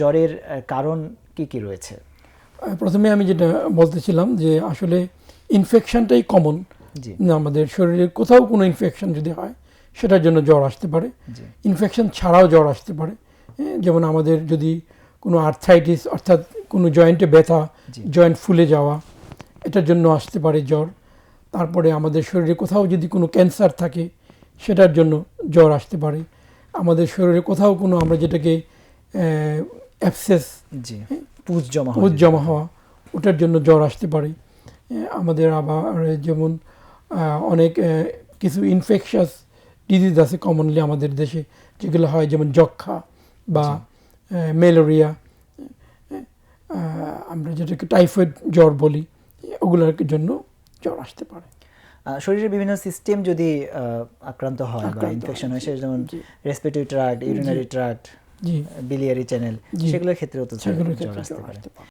জ্বরের কারণ কি কি রয়েছে? প্রথমে আমি যেটা বলতেছিলাম যে আসলে ইনফেকশনটাই কমন আমাদের শরীরে কোথাও কোনো ইনফেকশন যদি হয় সেটার জন্য জ্বর আসতে পারে। ইনফেকশন ছাড়াও জ্বর আসতে পারে। হ্যাঁ, যেমন আমাদের যদি কোনো আর্থাইটিস অর্থাৎ কোনো জয়েন্টে ব্যথা জয়েন্ট ফুলে যাওয়া এটার জন্য আসতে পারে জ্বর। তারপরে আমাদের শরীরে কোথাও যদি কোনো ক্যান্সার থাকে সেটার জন্য জ্বর আসতে পারে। আমাদের শরীরে কোথাও কোনো আমরা যেটাকে অ্যাপসেস জি। পুজ জমা পুজ জমা হওয়া ওটার জন্য জ্বর আসতে পারে। আমাদের আবার যেমন অনেক কিছু ইনফেকশাস ডিজিজ আছে কমনলি আমাদের দেশে যেগুলো হয় যেমন যক্ষা বা ম্যালেরিয়া আমরা যেটাকে টাইফয়েড জ্বর বলি ওগুলোর জন্য জ্বর আসতে পারে। শরীরের বিভিন্ন সিস্টেম যদি আক্রান্ত হয় বা ইনফেকশন হয়, হয় সে যেমন। Respiratory tract urinary tract G biliary channel সেগুলোর ক্ষেত্রেও তো আসতে পারে।